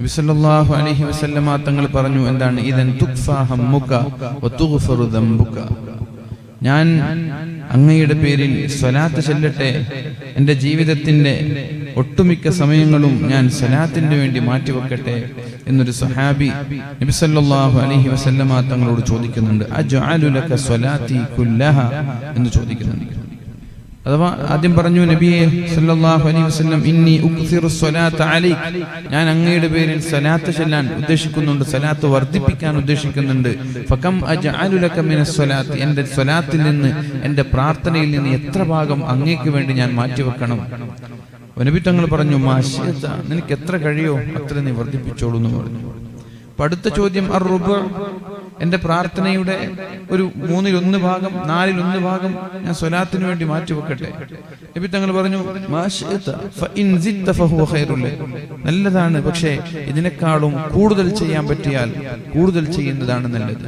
നബിസല്ലാഹു അലൈഹി വസല്ലമ തങ്ങൾ പറഞ്ഞു എന്താണ്? ഇതൻ ഞാൻ അങ്ങയുടെ പേരിൽ സ്വലാത്ത് ചെല്ലട്ടെ. എന്റെ ജീവിതത്തിന്റെ ഒട്ടുമിക്ക സമയങ്ങളും ഞാൻ സ്വലാത്തിന് വേണ്ടി മാറ്റിവെക്കട്ടെ എന്നൊരു സഹാബി നബിസല്ലാഹു അലഹി വസല്ലമ തങ്ങളോട് ചോദിക്കുന്നുണ്ട്. എന്ന് ചോദിക്കുന്നുണ്ട്. അഥവാ ആദ്യം പറഞ്ഞു നബിയെ സല്ലല്ലാഹു അലൈഹി വസല്ലം ഇന്നി ഉക്സിറു ഞാൻ അങ്ങയുടെ പേരിൽ സലാത്ത് ചെല്ലാൻ ഉദ്ദേശിക്കുന്നുണ്ട് സലാത്ത് വർദ്ധിപ്പിക്കാൻ ഉദ്ദേശിക്കുന്നുണ്ട്. ഫകം അജ്അലു ലക മിന സ്വലാത്ത്. എന്റെ സ്വലാത്തിൽ നിന്ന് എന്റെ പ്രാർത്ഥനയിൽ നിന്ന് എത്ര ഭാഗം അങ്ങേക്ക് വേണ്ടി ഞാൻ മാറ്റിവെക്കണം? നബി തങ്ങൾ പറഞ്ഞു മാഷിയത്ത നിനക്ക് എത്ര കഴിയോ? അത്ര നീ വർദ്ധിപ്പിച്ചോളൂ എന്ന് പറഞ്ഞു അടുത്ത ചോദ്യം അർ എന്റെ പ്രാർത്ഥനയുടെ ഒരു മൂന്നിലൊന്ന് ഭാഗം നാലിലൊന്ന് ഭാഗം ഞാൻ സ്വലാത്തിന് വേണ്ടി മാറ്റിവെക്കട്ടെ? എബി തങ്ങൾ പറഞ്ഞു. നല്ലതാണ് പക്ഷേ ഇതിനേക്കാളും കൂടുതൽ ചെയ്യാൻ പറ്റിയാൽ കൂടുതൽ ചെയ്യുന്നതാണ് നല്ലത്.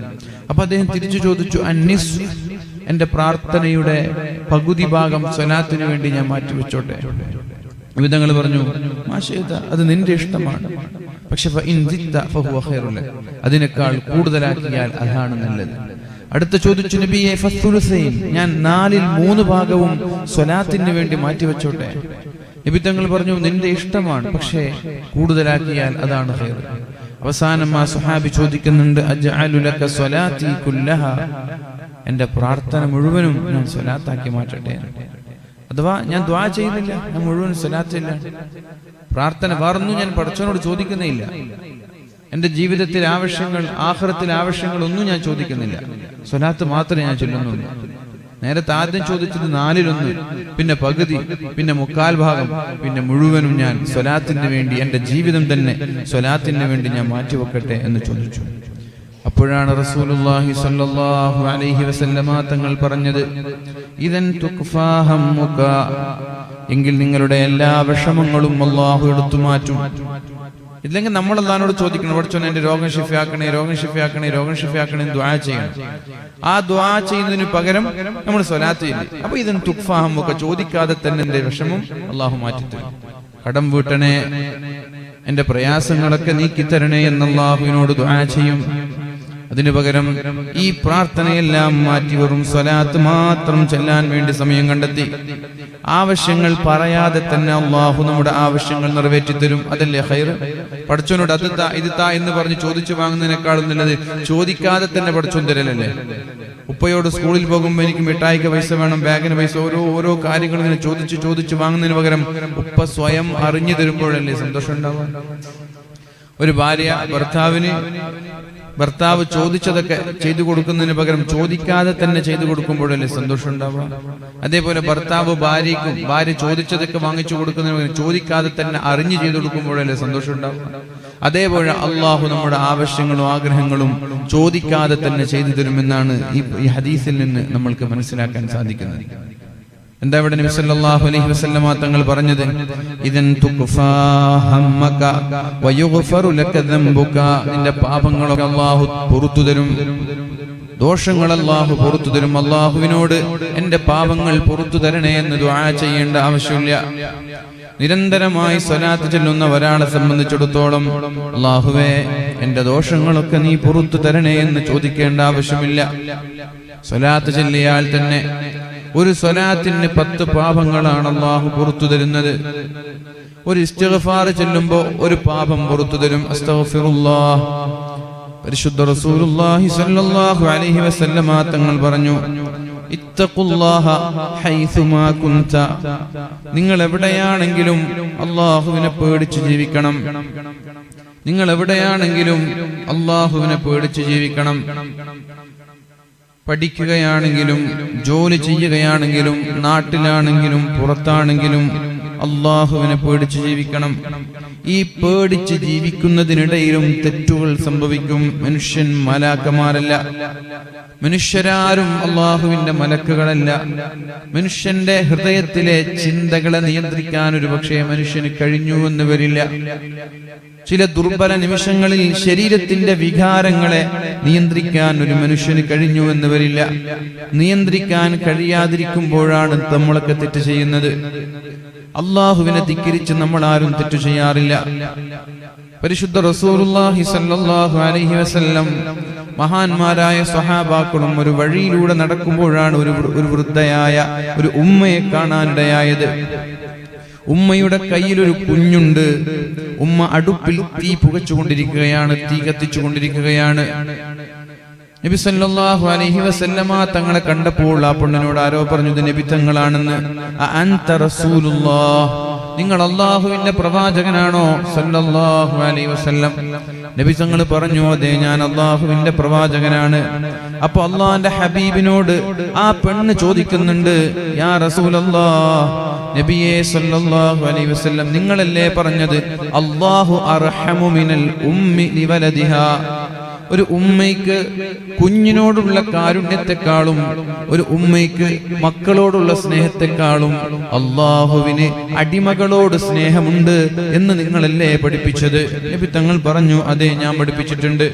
അപ്പൊ അദ്ദേഹം തിരിച്ചു ചോദിച്ചു അന്നിസ് എന്റെ പ്രാർത്ഥനയുടെ പകുതി ഭാഗം സ്വലാത്തിന് വേണ്ടി ഞാൻ മാറ്റിവെച്ചോട്ടെ? വിധങ്ങൾ പറഞ്ഞു അത് നിന്റെ ഇഷ്ടമാണ്. പക്ഷെ. അതിനേക്കാൾ കൂടുതലാക്കിയാൽ അതാണ് നല്ലത്. അടുത്ത ചോദിച്ചു നബിയെ ഞാൻ നാലിൽ മൂന്ന് ഭാഗവും സ്വലാത്തിന് വേണ്ടി മാറ്റിവെച്ചോട്ടെ. നബി തങ്ങൾ പറഞ്ഞു നിന്റെ ഇഷ്ടമാണ് പക്ഷേ കൂടുതലാക്കിയാൽ അതാണ് അവസാനം ആ സുഹാബി ചോദിക്കുന്നുണ്ട് എന്റെ പ്രാർത്ഥന മുഴുവനും ഞാൻ സ്വലാത്താക്കി മാറ്റട്ടെ അഥവാ ഞാൻ ദ്വാ ചെയ്യുന്നില്ല ഞാൻ മുഴുവൻ സ്വലാത്തില്ല. പ്രാർത്ഥന വേറൊന്നും ഞാൻ പടച്ചവനോട് ചോദിക്കുന്നില്ല. എന്റെ ജീവിതത്തിൽ ആവശ്യങ്ങൾ ആഹ്റത്തിലെ ആവശ്യങ്ങൾ ഒന്നും ഞാൻ ചോദിക്കുന്നില്ല. സ്വലാത്ത് മാത്രമേ ഞാൻ ചൊല്ലുന്നുള്ളൂ. നേരത്തെ ആദ്യം ചോദിച്ചത് നാലിലൊന്ന് പിന്നെ പകുതി പിന്നെ മുക്കാൽ ഭാഗം പിന്നെ മുഴുവനും ഞാൻ സ്വലാത്തിന് വേണ്ടി എന്റെ ജീവിതം തന്നെ സ്വലാത്തിന് വേണ്ടി ഞാൻ മാറ്റിവെക്കട്ടെ എന്ന് ചോദിച്ചു. അപ്പോഴാണ് റസൂലുള്ളാഹി സ്വല്ലല്ലാഹു അലൈഹി വസല്ലമ തങ്ങൾ പറഞ്ഞത് ഇദൻ തുക്ഫാ ഹമ്മുക എങ്കിൽ നിങ്ങളുടെ എല്ലാ വിഷമങ്ങളും അള്ളാഹു എടുത്തു മാറ്റും. ഇല്ലെങ്കിൽ നമ്മൾ അള്ളഹാനോട് ചോദിക്കണം പഠിച്ചോനെ എന്റെ രോഗം ഷിഫിയാക്കണേ രോഗം ഷിഫിയാക്കണേ രോഗം ഷിഫിയാക്കണേ ദ്വാ ചെയ്യണം. ആ ദ്വാ ചെയ്യുന്നതിന് പകരം നമ്മൾ സ്വലാത്ത് ചെയ്യില്ലേ അപ്പൊ ഇതിന് തുക്ഫാഹം ഒക്കെ ചോദിക്കാതെ തന്നെ എന്റെ വിഷമം അള്ളാഹു മാറ്റിത്തരും. കടം വീട്ടണേ എന്റെ പ്രയാസങ്ങളൊക്കെ നീക്കിത്തരണേ എന്ന് ദ്വാ ചെയ്യും. അതിനു പകരം ഈ പ്രാർത്ഥനയെല്ലാം മാറ്റി വെറും സ്വലാത്ത് മാത്രം ചെല്ലാൻ വേണ്ടി സമയം കണ്ടെത്തി. ആവശ്യങ്ങൾ പറയാതെ തന്നെ അള്ളാഹു നമ്മുടെ ആവശ്യങ്ങൾ നിറവേറ്റി തരും. അതല്ലേ ഹൈർ പഠിച്ചവനോട് അത് താ ഇത് താ എന്ന് പറഞ്ഞ് ചോദിച്ചു വാങ്ങുന്നതിനേക്കാളും നല്ലത് ചോദിക്കാതെ തന്നെ പഠിച്ചോൻ തരലല്ലേ? ഉപ്പയോട് സ്കൂളിൽ പോകുമ്പോൾ എനിക്ക് മിഠായിക്ക് പൈസ വേണം ബാഗിന് പൈസ ഓരോ ഓരോ കാര്യങ്ങൾ ഇങ്ങനെ ചോദിച്ച് ചോദിച്ച് വാങ്ങുന്നതിന് പകരം ഉപ്പ സ്വയം അറിഞ്ഞു തരുമ്പോഴല്ലേ സന്തോഷം ഉണ്ടാവുക? ഒരു ഭാര്യ ഭർത്താവിന് ഭർത്താവ് ചോദിച്ചതൊക്കെ ചെയ്തു കൊടുക്കുന്നതിന് പകരം ചോദിക്കാതെ തന്നെ ചെയ്തു കൊടുക്കുമ്പോഴല്ലേ സന്തോഷം ഉണ്ടാവുക? അതേപോലെ ഭർത്താവ് ഭാര്യയ്ക്കും ഭാര്യ ചോദിച്ചതൊക്കെ വാങ്ങിച്ചു കൊടുക്കുന്നതിന് പകരം ചോദിക്കാതെ തന്നെ അറിഞ്ഞു ചെയ്തു കൊടുക്കുമ്പോഴല്ലേ സന്തോഷം ഉണ്ടാവുക? അതേപോലെ അള്ളാഹു നമ്മുടെ ആവശ്യങ്ങളും ആഗ്രഹങ്ങളും ചോദിക്കാതെ തന്നെ ചെയ്തു തരുമെന്നാണ് ഈ ഹദീസിൽ നിന്ന് നമ്മൾക്ക് മനസ്സിലാക്കാൻ സാധിക്കുന്നത്. എന്താ ഇവിടെ നബി സല്ലല്ലാഹു അലൈഹി വസല്ലമ തങ്ങൾ പറഞ്ഞത്? ഇദൻ തുഖഫാ ഹമ്മക വയുഗ്ഫറു ലക ദംബുക നിന്റെ പാപങ്ങളൊക്കെ അല്ലാഹു പുറത്തു തരും. ദോഷങ്ങൾ അല്ലാഹു പുറത്തു തരും. അല്ലാഹുവിനോട് എന്റെ പാപങ്ങൾ പുറത്തു തരണേ എന്ന് ദുആ ചെയ്യേണ്ട ആവശ്യമില്ല. നിരന്തരമായി സ്വലാത്ത് ചെല്ലുന്ന ഒരാളെ സംബന്ധിച്ചിടത്തോളം അള്ളാഹുവേ എന്റെ ദോഷങ്ങളൊക്കെ നീ പുറത്തു തരണേ എന്ന് ചോദിക്കേണ്ട ആവശ്യമില്ല. സ്വലാത്ത് ചെല്ലിയാൽ തന്നെ ഒരു സ്വലാത്തിന് പത്ത് പാപങ്ങളാണ് അള്ളാഹു പുറത്തു തരുന്നത്. ഒരു ഇസ്തിഗ്ഫാർ ചെല്ലുമ്പോ ഒരു പാപം പുറത്തു തരും. അസ്തഗ്ഫിറുല്ലാഹ്. പരിശുദ്ധ റസൂലുള്ളാഹി സ്വല്ലല്ലാഹു അലൈഹി വസല്ലമ തങ്ങൾ പറഞ്ഞു ഇത്തഖുല്ലാഹ കുന്ത. നിങ്ങൾ എവിടെയാണെങ്കിലും അള്ളാഹുവിനെ പേടിച്ച് ജീവിക്കണം. നിങ്ങൾ എവിടെയാണെങ്കിലും അള്ളാഹുവിനെ പേടിച്ച് ജീവിക്കണം. പഠിക്കുകയാണെങ്കിലും ജോലി ചെയ്യുകയാണെങ്കിലും നാട്ടിലാണെങ്കിലും പുറത്താണെങ്കിലും അള്ളാഹുവിനെ പേടിച്ച് ജീവിക്കണം. ഈ പേടിച്ച് ജീവിക്കുന്നതിനിടയിലും തെറ്റുകൾ സംഭവിക്കും. മനുഷ്യൻ മലാക്കമാരല്ല. മനുഷ്യരാരും അള്ളാഹുവിന്റെ മലക്കുകളല്ല. മനുഷ്യന്റെ ഹൃദയത്തിലെ ചിന്തകളെ നിയന്ത്രിക്കാൻ ഒരു പക്ഷേ മനുഷ്യന് കഴിഞ്ഞു എന്ന് വരില്ല. ചില ദുർബല നിമിഷങ്ങളിൽ ശരീരത്തിന്റെ വികാരങ്ങളെ നിയന്ത്രിക്കാൻ ഒരു മനുഷ്യന് കഴിഞ്ഞു എന്ന് വരില്ല നിയന്ത്രിക്കാൻ കഴിയാതിരിക്കുമ്പോഴാണ് നമ്മളൊക്കെ തെറ്റ് ചെയ്യുന്നത്. അള്ളാഹുവിനെ ധിക്കരിച്ച് നമ്മൾ ആരും തെറ്റു ചെയ്യാറില്ല. പരിശുദ്ധ റസൂലുള്ളാഹി സല്ലല്ലാഹു അലൈഹി വസല്ലം മഹാന്മാരായ സ്വഹാബാക്കളും ഒരു വഴിയിലൂടെ നടക്കുമ്പോഴാണ് ഒരു ഒരു വൃദ്ധയായ ഒരു ഉമ്മയെ കാണാനിടയായത്. ഉമ്മയുടെ കയ്യിലൊരു കുഞ്ഞുണ്ട്. ഉമ്മ അടുപ്പിൽ തീ പുകച്ചുകൊണ്ടിരിക്കുകയാണ് തീ കത്തിച്ചുകൊണ്ടിരിക്കുകയാണ്. നബി സല്ലല്ലാഹു അലൈഹി വസല്ലമ തങ്ങളെ കണ്ടപ്പോൾ ആ പെണ്ണിനോട് ആരോ പറഞ്ഞു നബി തങ്ങളാണെന്ന്. അൻത റസൂലുള്ളാഹ്. നിങ്ങൾ അള്ളാഹുവിന്റെ പ്രവാചകനാണോ? സല്ലല്ലാഹു അലൈഹി വസല്ലം. നബി തങ്ങൾ പറഞ്ഞു അതെ ഞാൻ അള്ളാഹുവിന്റെ പ്രവാചകനാണ്. അപ്പൊ അള്ളാഹിന്റെ ഹബീബിനോട് ആ പെണ്ണ് ചോദിക്കുന്നുണ്ട് യാ റസൂലല്ലാഹ് നബിയെ സല്ലല്ലാഹു അലൈഹി വസല്ലം നിങ്ങളല്ലേ പറഞ്ഞത്? അല്ലാഹു അർഹമു മിനൽ ഉമ്മി ലിവലദിഹാ. ഒരു ഉമ്മയ്ക്ക് കുഞ്ഞിനോടുള്ള കാരുണ്യത്തെക്കാളും ഒരു ഉമ്മയ്ക്ക് മക്കളോടുള്ള സ്നേഹത്തെക്കാളും അള്ളാഹുവിന് അടിമകളോട് സ്നേഹമുണ്ട് എന്ന് നിങ്ങളല്ലേ പഠിപ്പിച്ചത്? നബി തങ്ങൾ പറഞ്ഞു അതെ ഞാൻ പഠിപ്പിച്ചിട്ടുണ്ട്.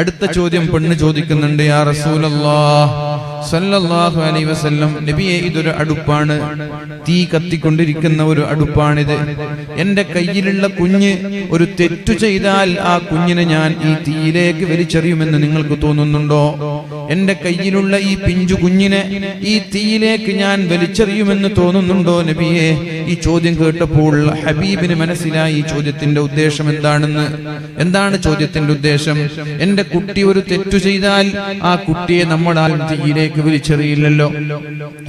അടുത്ത ചോദ്യം പെണ്ണ് ചോദിക്കുന്നുണ്ട് യാ റസൂലല്ലാഹ് സല്ലല്ലാഹു അലൈഹി വസല്ലം നബിയെ ഇതൊരു അടുപ്പാണ്. തീ കത്തിക്കൊണ്ടിരിക്കുന്ന ഒരു അടുപ്പാണിത്. എന്റെ കയ്യിലുള്ള കുഞ്ഞ് ഒരു തെറ്റു ചെയ്താൽ ആ കുഞ്ഞിനെ ഞാൻ ഈ തീയിലേക്ക് വലിച്ചെറിയുമെന്ന് നിങ്ങൾക്ക് തോന്നുന്നുണ്ടോ? എന്റെ കയ്യിലുള്ള ഈ പിഞ്ചു കുഞ്ഞിനെ ഈ തീയിലേക്ക് ഞാൻ വലിച്ചെറിയുമെന്ന് തോന്നുന്നുണ്ടോ നബിയെ? ഈ ചോദ്യം കേട്ടപ്പോൾ ഹബീബിന് മനസ്സിലായി ഈ ചോദ്യത്തിന്റെ ഉദ്ദേശം എന്താണെന്ന്. എന്താണ് ചോദ്യത്തിന്റെ ഉദ്ദേശം? എന്റെ കുട്ടി ഒരു തെറ്റു ചെയ്താൽ ആ കുട്ടിയെ നമ്മളാൽ ആരും തീയിലേക്ക് വലിച്ചെറിയില്ലല്ലോ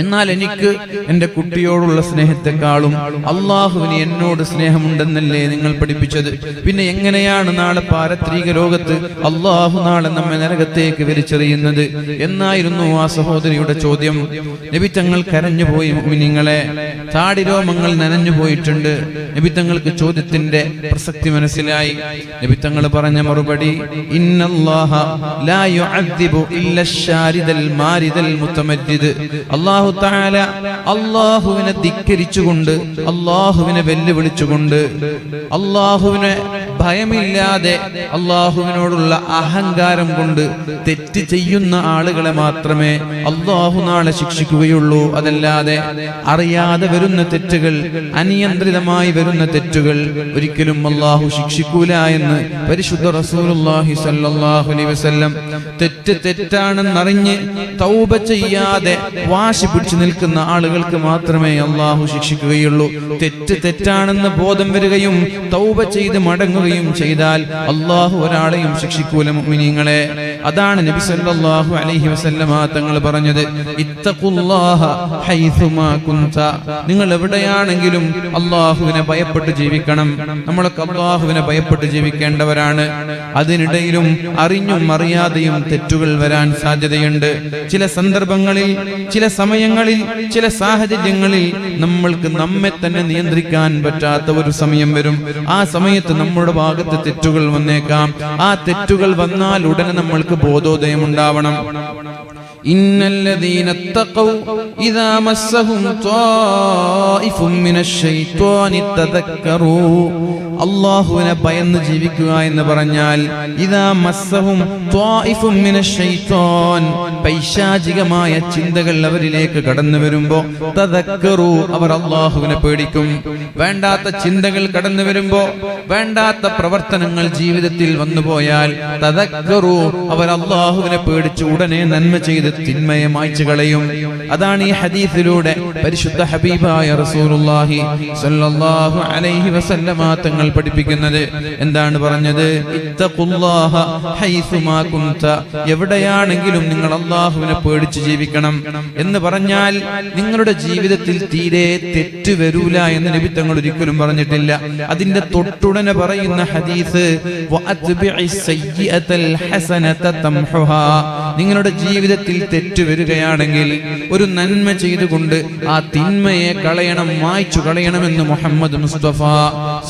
എന്നാൽ എനിക്ക് എന്റെ കുട്ടിയോടുള്ള സ്നേഹത്തെക്കാളും അള്ളാഹുവിന് എന്നോട് സ്നേഹമുണ്ടെന്നല്ലേ നിങ്ങൾ പഠിപ്പിച്ചത്. പിന്നെ എങ്ങനെയാണ് നാളെ പാരത്രിക ലോകത്ത് അള്ളാഹു നാളെ നമ്മെ നരകത്തേക്ക് വലിച്ചെറിയുന്നത് എന്നായിരുന്നു ആ സഹോദരിയുടെ ചോദ്യം. നബി തങ്ങൾ കരഞ്ഞുപോയി നിങ്ങളെ താടിരോമങ്ങൾ നനഞ്ഞു പോയിട്ടുണ്ട്. നബി തങ്ങൾക്ക് ചോദ്യത്തിന്റെ പ്രസക്തി മനസ്സിലായി. നബി തങ്ങൾ പറഞ്ഞ മറുപടി ഇന്നല്ലാഹ ലാ യുഅദ്ദിബു ഇല്ല ശാരിദൽ അല്ലാഹുവിനെ ധിക്കരിച്ചുകൊണ്ട് അള്ളാഹുവിനെ വെല്ലുവിളിച്ചുകൊണ്ട് അല്ലാഹുവിനെ ഭയമില്ലാതെ അള്ളാഹുവിനോടുള്ള അഹങ്കാരം കൊണ്ട് തെറ്റ് ചെയ്യുന്ന ആളുകളെ മാത്രമേ അള്ളാഹു നാളെ ശിക്ഷിക്കുകയുള്ളൂ. അതല്ലാതെ അറിയാതെ വരുന്ന തെറ്റുകൾ അനിയന്ത്രിതമായി വരുന്ന തെറ്റുകൾ ഒരിക്കലും അള്ളാഹു ശിക്ഷിക്കൂല എന്ന് പരിശുദ്ധ റസൂലുള്ളാഹി സ്വല്ലല്ലാഹു അലൈഹി തെറ്റ് തെറ്റാണെന്നറിഞ്ഞ് തൗബ ചെയ്യാതെ വാശി പിടിച്ചു നിൽക്കുന്ന ആളുകൾക്ക് മാത്രമേ അള്ളാഹു ശിക്ഷിക്കുകയുള്ളൂ. തെറ്റ് തെറ്റാണെന്ന് ബോധം വരികയും തൗബ ചെയ്ത് മടങ്ങുകയും ചെയ്താൽ അള്ളാഹു ഒരാളെയും ശിക്ഷിക്കൂല മുഅ്മിനീങ്ങളെ. അതാണ് നബി സല്ലല്ലാഹു അലൈഹി വസല്ലമ തങ്ങൾ പറഞ്ഞത്. ഇത്തഖുല്ലാഹ ഹൈസുമാ കുന്ത. നിങ്ങൾ എവിടെയാണെങ്കിലും അള്ളാഹുവിനെ ഭയപ്പെട്ട് ജീവിക്കണം. നമ്മളൊക്കെ അള്ളാഹുവിനെ ഭയപ്പെട്ട് ജീവിക്കേണ്ടവരാണ്. അതിനിടയിലും അറിഞ്ഞും അറിയാതെയും തെറ്റുകൾ വരാൻ സാധ്യതയുണ്ട്. ചില സന്ദർഭങ്ങളിൽ ചില സമയങ്ങളിൽ ചില സാഹചര്യങ്ങളിൽ നമ്മൾക്ക് നമ്മെ തന്നെ നിയന്ത്രിക്കാൻ പറ്റാത്ത ഒരു സമയം വരും. ആ സമയത്ത് നമ്മുടെ ഭാഗത്ത് തെറ്റുകൾ വന്നേക്കാം. ആ തെറ്റുകൾ വന്നാൽ ഉടനെ നമ്മൾക്ക് ബോധോദയം ഉണ്ടാവണം إن الذين اتقوا إذا مسهم طائف من الشيطان تذكروا അള്ളാഹുവിനെ ഭയന്ന് ജീവിക്കുക എന്ന് പറഞ്ഞാൽ ഇതാ മസ്സഹും ത്വാഇഫും മിനശ് ശൈത്വാൻ പൈശാചികമായ ചിന്തകൾ അവരിലേക്ക് കടന്നു വരുമ്പോ തദക്കറു അവർ അള്ളാഹുവിനെ പേടിക്കും വേണ്ടാത്ത ചിന്തകൾ കടന്നു വരുമ്പോ വേണ്ടാത്ത പ്രവർത്തനങ്ങൾ ജീവിതത്തിൽ വന്നുപോയാൽ തദക്കറു അവർ അള്ളാഹുവിനെ പേടിച്ച് ഉടനെ നന്മ ചെയ്ത് തിന്മയെ മായ്ച്ചു കളയും അതാണ് ഈ ഹദീസിലൂടെ പരിശുദ്ധ ഹബീബായ റസൂലുള്ളാഹി സ്വല്ലല്ലാഹു അലൈഹി വസല്ലമ തങ്ങൾ പഠിപ്പിക്കുന്നത്. എന്താണ് പറഞ്ഞത്? ഇത്തഖുല്ലാഹ ഹൈസുമാ കുന്ത. എവിടെയാണെങ്കിലും നിങ്ങൾ അള്ളാഹുവിനെ പേടിച്ച് ജീവിക്കണം എന്ന് പറഞ്ഞാൽ നിങ്ങളുടെ ജീവിതത്തിൽ തീരെ തെറ്റ് വരൂല എന്ന് നബി തങ്ങൾ ഒരിക്കലും പറഞ്ഞിട്ടില്ല. അതിന്റെ തൊട്ടുടനെ പറയുന്ന ഹദീസ് നിങ്ങളുടെ ജീവിതത്തിൽ തെറ്റ് വരികയാണെങ്കിൽ ഒരു നന്മ ചെയ്തുകൊണ്ട് ആ തിന്മയെ കളയണം മായ്ച്ചു കളയണമെന്ന് മുഹമ്മദ് മുസ്തഫ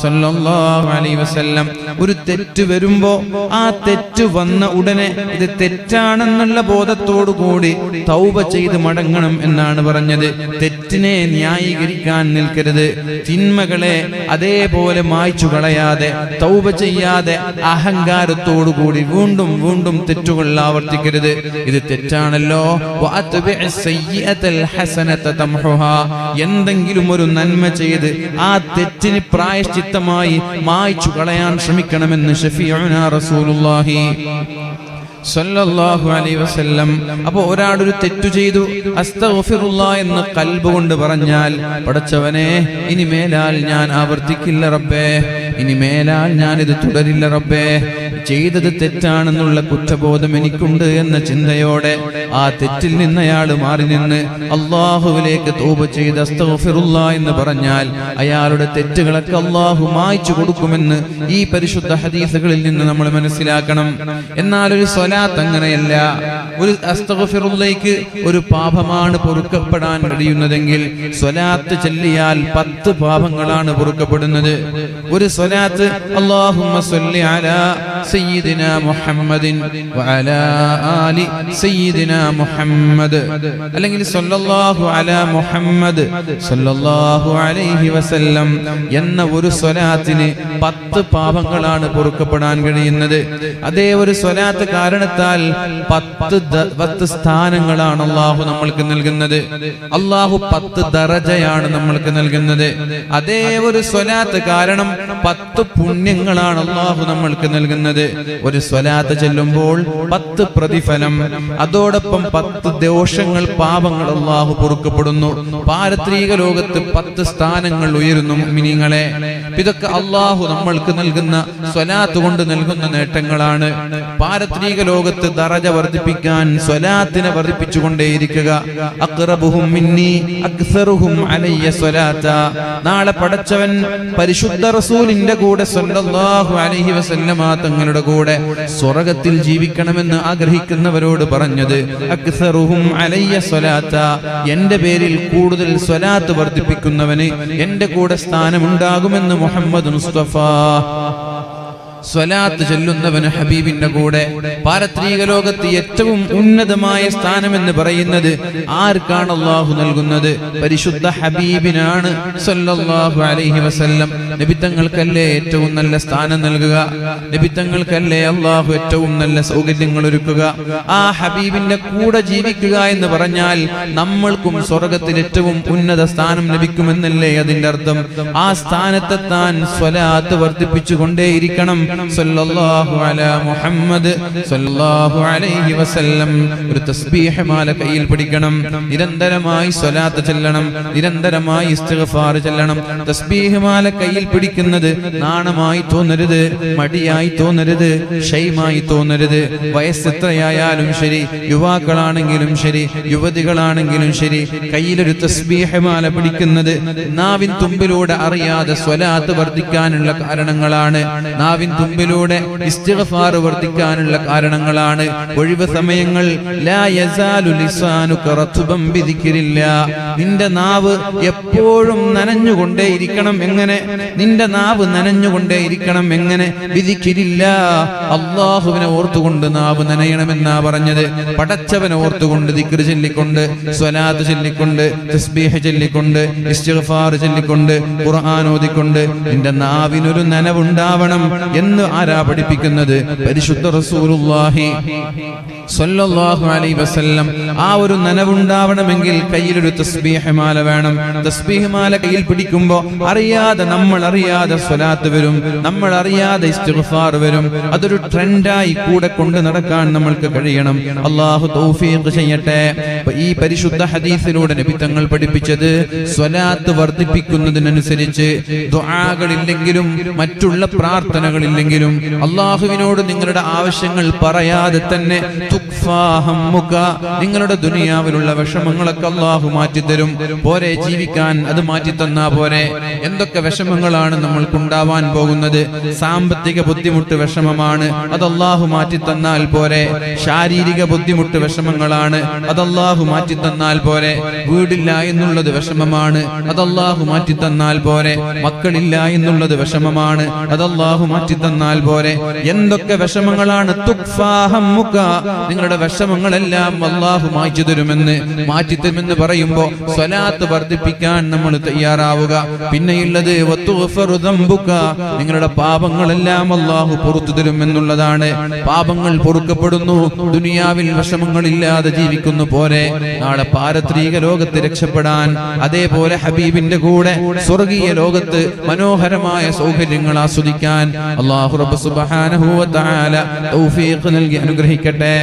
സല്ലല്ലാഹു അലൈഹി വസല്ലം ഒരു തെറ്റ് വരുമ്പോ ആ തെറ്റ് വന്ന ഉടനെ ഇത് തെറ്റാണെന്നുള്ള ബോധത്തോടു കൂടി തൗബ ചെയ്ത് മടങ്ങണം എന്നാണ് പറഞ്ഞത്. തെറ്റിനെ ന്യായീകരിക്കാൻ നിൽക്കരുത്. തിന്മകളെ അതേപോലെ മായ്ച്ചു കളയാതെ തൗബ ചെയ്യാതെ അഹങ്കാരത്തോടു കൂടി വീണ്ടും വീണ്ടും തെറ്റുകൾ ആവർത്തിക്കരുത്. ഇത് തെറ്റാണല്ലോ തംഹുഹാ. എന്തെങ്കിലും ഒരു നന്മ ചെയ്ത് ആ തെറ്റിന് പ്രായശ്ചിത്തമായി മായ്ച്ചു കളയാൻ ശ്രമിക്കണമെന്ന് ഷഫീഉന റസൂലുള്ളാഹി സല്ലല്ലാഹു അലൈഹി വസല്ലം. അപ്പൊ ഒരാൾ ഒരു തെറ്റു ചെയ്തു. എന്ന് കൽബ് കൊണ്ട് പറഞ്ഞാൽ പടച്ചവനെ ഇനി മേലാൽ ഞാൻ ആവർത്തിക്കില്ല റബ്ബേ. ഇനി മേലാൽ ഞാൻ ഇത് തുടരില്ല റബ്ബേ. ചെയ്തത് തെറ്റാണെന്നുള്ള കുറ്റബോധം എനിക്കുണ്ട് എന്ന ചിന്തയോടെ ആ തെറ്റിൽ നിന്ന് അയാൾ മാറി നിന്ന് അള്ളാഹുവിലേക്ക് തോപ ചെയ്ത് അസ്തഗ്ഫിറുല്ലാ എന്ന് പറഞ്ഞാൽ അയാളുടെ തെറ്റുകളൊക്കെ അള്ളാഹു മായ്ച്ചു കൊടുക്കുമെന്ന് ഈ പരിശുദ്ധ ഹദീസുകളിൽ നിന്ന് നമ്മൾ മനസ്സിലാക്കണം. എന്നാൽ ഒരു സ്വലാത്ത് അങ്ങനെയല്ല. ഒരു അസ്തഗ്ഫിറുല്ലയ്ക്ക് ഒരു പാപമാണ് പൊറുക്കപ്പെടാൻ കഴിയുന്നതെങ്കിൽ സ്വലാത്ത് ചെല്ലിയാൽ പത്ത് പാപങ്ങളാണ് പൊറുക്കപ്പെടുന്നത്. ഒരു സ്വലാത്ത് അലാ സയ്യിദിന മുഹമ്മദിൻ വഅലാ ആലി സയ്യിദിന മുഹമ്മദ് അല്ലെങ്കിൽ സല്ലല്ലാഹു അലാ മുഹമ്മദ് സല്ലല്ലാഹു അലൈഹി വസല്ലം എന്ന ഒരു സ്വലാത്തിന് പത്ത് പാപങ്ങളാണ് പൊറുക്കപ്പെടാൻ കഴിയുന്നത്. അതേ ഒരു സ്വലാത്ത് കാരണത്താൽ പത്ത് പത്ത് സ്ഥാനങ്ങളാണ് അള്ളാഹു നമ്മൾക്ക് നൽകുന്നത്. അള്ളാഹു പത്ത് ദറജയാണ് നമ്മൾക്ക് നൽകുന്നത്. അതേ ഒരു സ്വലാത്ത് കാരണം പത്ത് പുണ്യങ്ങളാണ് അള്ളാഹു നമ്മൾക്ക് നൽകുന്നത്. ഒരു സ്വലാത്ത് ചെല്ലുമ്പോൾ പത്ത് പ്രതിഫലം. അതോടൊപ്പം പത്ത് ദോഷങ്ങൾ പാപങ്ങൾ അള്ളാഹു പൊറുക്കപ്പെടുന്നു. പാരത്രിക ലോകത്ത് പത്ത് സ്ഥാനങ്ങൾ ഉയരുന്നു മിനിങ്ങളെ ഇതൊക്കെ അള്ളാഹു നമ്മൾക്ക് നൽകുന്ന സ്വലാത്ത് കൊണ്ട് നൽകുന്ന നേട്ടങ്ങളാണ്. പാരത്രിക ലോകത്ത് ദറജ വർദ്ധിപ്പിക്കാൻ സ്വലാത്തിനെ വർദ്ധിപ്പിച്ചുകൊണ്ടേയിരിക്കുക. അഖ്റബുഹും മിന്നി അക്സറുഹും സ്വലാത്ത. നാളെ പടച്ചവൻ പരിശുദ്ധ റസൂലിന്റെ കൂടെ അലൈഹി വസല്ലമ തങ്ങളുടെ കൂടെ സ്വർഗത്തിൽ ജീവിക്കണമെന്ന് ആഗ്രഹിക്കുന്നവരോട് പറഞ്ഞത് അക്സറുഹും എന്റെ പേരിൽ കൂടുതൽ സ്വലാത്ത് വർദ്ധിപ്പിക്കുന്നവന് എന്റെ കൂടെ സ്ഥാനമുണ്ടാകുമെന്ന് മുഹമ്മദ് മുസ്തഫ. സ്വലാത്ത് ചൊല്ലുന്നവന് ഹബീബിന്റെ കൂടെ പാരത്രീക ലോകത്ത് ഏറ്റവും ഉന്നതമായ സ്ഥാനം എന്ന് പറയുന്നത് ആർക്കാണ് അള്ളാഹു നൽകുന്നത്? പരിശുദ്ധ ഹബീബിനാണ് സല്ലല്ലാഹു അലൈഹി വസല്ലം. നബിത്തങ്ങൾക്കല്ലേ ഏറ്റവും നല്ല സ്ഥാനം നൽകുക? നബിത്തങ്ങൾക്കല്ലേ അള്ളാഹു ഏറ്റവും നല്ല സൗകര്യങ്ങൾ ഒരുക്കുക? ആ ഹബീബിന്റെ കൂടെ ജീവിക്കുക എന്ന് പറഞ്ഞാൽ നമ്മൾക്കും സ്വർഗത്തിൽ ഏറ്റവും ഉന്നത സ്ഥാനം ലഭിക്കുമെന്നല്ലേ അതിന്റെ അർത്ഥം? ആ സ്ഥാനത്തെത്താൻ സ്വലാത്ത് വർദ്ധിപ്പിച്ചു കൊണ്ടേയിരിക്കണം സല്ലല്ലാഹു അലാ മുഹമ്മദ് സല്ലല്ലാഹു അലൈഹി വസല്ലം. ഒരു തസ്ബീഹ് മാല കയ്യിൽ പിടിക്കണം. സ്വലാത്ത് ഇസ്തിഗ്ഫാർ തസ്ബീഹ് മാല കയ്യിൽ പിടിക്കുന്നത് നാണമായി തോന്നരുത് മടിയായി തോന്നരുത് തോന്നരുത്. ശരി യുവാക്കളാണെങ്കിലും ശരി യുവതികളാണെങ്കിലും ശരി. കയ്യിലൊരു തസ്ബീഹ് മാല പിടിക്കുന്നത് നാവിൻ തുമ്പിലൂടെ അറിയാതെ സ്വലാത്ത് വർദ്ധിക്കാനുള്ള കാരണങ്ങളാണ്. നാവിൻ തുമ്പിലൂടെ ഇസ്തിഗ്ഫാർ വർദ്ധിക്കാനുള്ള കാരണങ്ങളാണ്. ഒഴിവ് സമയങ്ങൾ ലാ യസാലു ലിസാനുക റത്ബൻ ബിദിക്രില്ലാ. നിന്റെ നാവ് എപ്പോഴും നനഞ്ഞുകൊണ്ടേയിരിക്കണം എങ്ങനെ? നിന്റെ നാവ് നനഞ്ഞുകൊണ്ടേയിരിക്കണം എങ്ങനെ? വിധിക്കില്ല അള്ളാഹുവിനെ ഓർത്തുകൊണ്ട് നാവ് നനയണമെന്നാ പറഞ്ഞത്. പടച്ചവനെ ഓർത്തുകൊണ്ട് ദിക്ർ ചൊല്ലിക്കൊണ്ട് സ്വലാത്ത് ചൊല്ലിക്കൊണ്ട് തസ്ബീഹ് ചൊല്ലിക്കൊണ്ട് ഇസ്തിഗ്ഫാർ ചൊല്ലിക്കൊണ്ട് ഖുർആൻ ഓതിക്കൊണ്ട് നിന്റെ നാവിനൊരു നനവുണ്ടാവണം എന്ന് ആരാ പഠിപ്പിക്കുന്നത്? പരിശുദ്ധ റസൂലുള്ളാഹി സ്വല്ലല്ലാഹു അലൈഹി വസല്ലം. ആ ഒരു നനവുണ്ടാവണമെങ്കിൽ കയ്യിലൊരു തസ്ബീഹ് മാല വേണം. തസ്ബീഹ് മാല കയ്യിൽ പിടിക്കുമ്പോൾ അറിയാതെ നമ്മൾ അറിയാതെ സ്വലാത്ത് വരും. നമ്മൾ അറിയാതെ ഇസ്തിഗ്ഫാർ വരും. അതൊരു ട്രെൻഡായി കൂടെ കൊണ്ട് നടക്കാൻ നമ്മൾക്ക് കഴിയണം. അള്ളാഹു തൗഫീഖ് ചെയ്യട്ടെ. ഈ പരിശുദ്ധ ഹദീസിലൂടെ നബി തങ്ങൾ പഠിപ്പിച്ചത് സ്വലാത്ത് വർദ്ധിപ്പിക്കുന്നതിനനുസരിച്ച് ദുആകളില്ലെങ്കിലും മറ്റുള്ള പ്രാർത്ഥനകളില്ലെങ്കിലും അള്ളാഹുവിനോട് നിങ്ങളുടെ ആവശ്യങ്ങൾ പറയാതെ തന്നെ. നിങ്ങളുടെ ദുനിയാവിലുള്ള വിഷമങ്ങളൊക്കെ അള്ളാഹു മാറ്റിത്തരും. പോരെ ജീവിക്കാൻ അത് മാറ്റി തന്നാ പോരെ. എന്തൊക്കെ വിഷമങ്ങളാണ് നമ്മൾക്കുണ്ടാവാൻ പോകുന്നത്? സാമ്പത്തിക ബുദ്ധിമുട്ട് വിഷമമാണ് അത് അള്ളാഹു മാറ്റി തന്നാൽ പോരെ. ശാരീരിക ബുദ്ധിമുട്ട് വിഷമങ്ങളാണ് അത് അള്ളാഹു മാറ്റി തന്നാൽ പോരെ. വീടില്ല എന്നുള്ളത് വിഷമമാണ് അത് അള്ളാഹു മാറ്റി തന്നാൽ പോരെ. മക്കളില്ല എന്നുള്ളത് വിഷമമാണ് അത് അള്ളാഹു മാറ്റി തന്നാൽ പോരെ. എന്തൊക്കെ വിഷമങ്ങളാണ്? നിങ്ങളുടെ വിഷമങ്ങളെല്ലാം അള്ളാഹു മാറ്റി തരുമെന്ന് മാറ്റി തരുമെന്ന് പറയുമ്പോ സ്വലാത്ത് വർദ്ധിപ്പിക്കാൻ നമ്മൾ തയ്യാറാവുക. പിന്നെയുള്ളത്. നിങ്ങളുടെ പാപങ്ങളെല്ലാം അള്ളാഹു പുറത്തു തരുമെന്നുള്ളതാണ്. പാപങ്ങൾ പൊറുക്കപ്പെടുന്നു. ദുനിയാവിൽ വിഷമങ്ങളില്ലാതെ ജീവിക്കുന്നു പോരെ. നാളെ പാരത്രീക ലോകത്ത് രക്ഷപ്പെടാൻ അതേപോലെ ഹബീബിന്റെ കൂടെ സ്വർഗീയ ലോകത്ത് മനോഹരമായ സൗകര്യങ്ങൾ ആസ്വദിക്കാൻ അള്ളാഹു റബ്ബ് സുബ്ഹാനഹു വ തആല തൗഫീഖ് നൽകി അനുഗ്രഹിക്കട്ടെ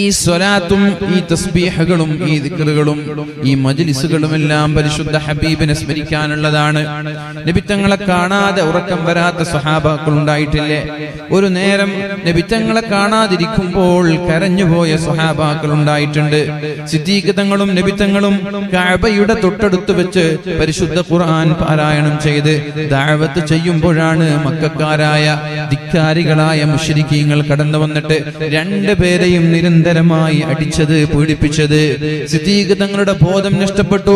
ഈ സ്വലാത്തും ഈ തസ്ബീഹകളും ഈ ദിക്റുകളും ഈ മജ്ലിസുകളും എല്ലാം പരിശുദ്ധ ഹബീബിനെ സ്മരിക്കാനുള്ളതാണ്. നബിത്തങ്ങളെ കാണാതെ ഉറക്കം വരാത്ത സ്വഹാബാക്കൾ ഉണ്ടായിട്ടില്ലേ ഒരു നേരം നബിത്തങ്ങളെ കാണാതിരിക്കുമ്പോൾ കരഞ്ഞുപോയ സ്വഹാബാക്കൾ ഉണ്ടായിട്ടുണ്ട് സിദ്ധീകതങ്ങളും നബിത്തങ്ങളും കഅബയുടെ തൊട്ടടുത്ത് വെച്ച് പരിശുദ്ധ ഖുർആൻ പാരായണം ചെയ്ത് ദഅവത്ത് ചെയ്യുമ്പോഴാണ് മക്കാരായ ധിക്കാരികളായ മുശ്രിക്കീങ്ങൾ കടന്നു വന്നിട്ട് രണ്ടു പേരെയും രണ്ടുപേരെയും നിരന്തരമായി അടിച്ചത് പീഡിപ്പിച്ചത്. സിദ്ദീഖ് തങ്ങളുടെ ബോധം നഷ്ടപ്പെട്ടു.